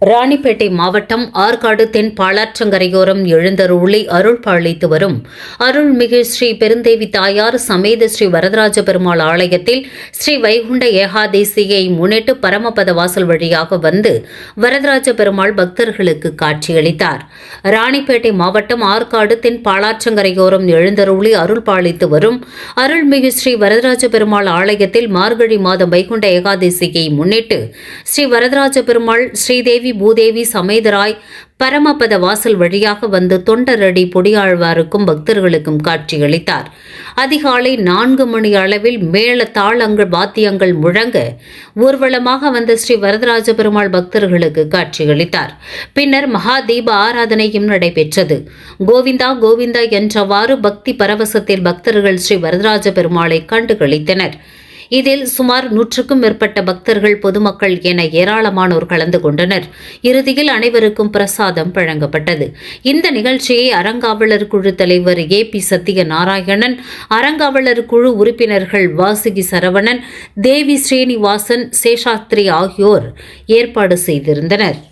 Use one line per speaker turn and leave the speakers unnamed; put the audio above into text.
ராணிப்பேட்டை மாவட்டம் ஆற்காடு தென் பாலாற்றங்கரையோரம் எழுந்தருளி அருள் பாலித்து வரும் அருள்மிகு ஸ்ரீ பெருந்தேவி தாயார் சமேத ஸ்ரீ வரதராஜ பெருமாள் ஆலயத்தில் ஸ்ரீ வைகுண்ட ஏகாதேசியை முன்னிட்டு பரமபத வாசல் வழியாக வந்து வரதராஜ பெருமாள் பக்தர்களுக்கு காட்சியளித்தார். ராணிப்பேட்டை மாவட்டம் ஆற்காடு தென் பாலாற்றங்கரையோரம் எழுந்தருளி அருள் பாலித்து வரும் அருள்மிகு ஸ்ரீ வரதராஜ பெருமாள் ஆலயத்தில் மார்கழி மாதம் வைகுண்ட ஏகாதேசியை முன்னிட்டு ஸ்ரீ வரதராஜ பெருமாள் ஸ்ரீதேவி பூதேவி சமேதராய் பரமபத வாசல் வழியாக வந்து தொண்டரடி பொடியாழ்வாருக்கும் பக்தர்களுக்கும் காட்சியளித்தார். அதிகாலை நான்கு மணி அளவில் மேள தாளங்கள் வாத்தியங்கள் முழங்க ஊர்வலமாக வந்த ஸ்ரீ வரதராஜ பெருமாள் பக்தர்களுக்கு காட்சியளித்தார். பின்னர் மகா தீப ஆராதனையும் நடைபெற்றது. கோவிந்தா கோவிந்தா என்றவாறு பக்தி பரவசத்தில் பக்தர்கள் ஸ்ரீ வரதராஜ பெருமாளை கண்டு கழித்தனர் இதில் சுமார் நூற்றுக்கும் மேற்பட்ட பக்தர்கள் பொதுமக்கள் என ஏராளமானோர் கலந்து கொண்டனர். இறுதியில் அனைவருக்கும் பிரசாதம் வழங்கப்பட்டது. இந்த நிகழ்ச்சியை அறங்காவலர் குழு தலைவர் ஏ. பி. சத்திய நாராயணன் அறங்காவலர் குழு உறுப்பினர்கள் வாசுகி சரவணன் தேவி ஸ்ரீனிவாசன் சேஷாத்ரி ஆகியோர் ஏற்பாடு செய்திருந்தனர்.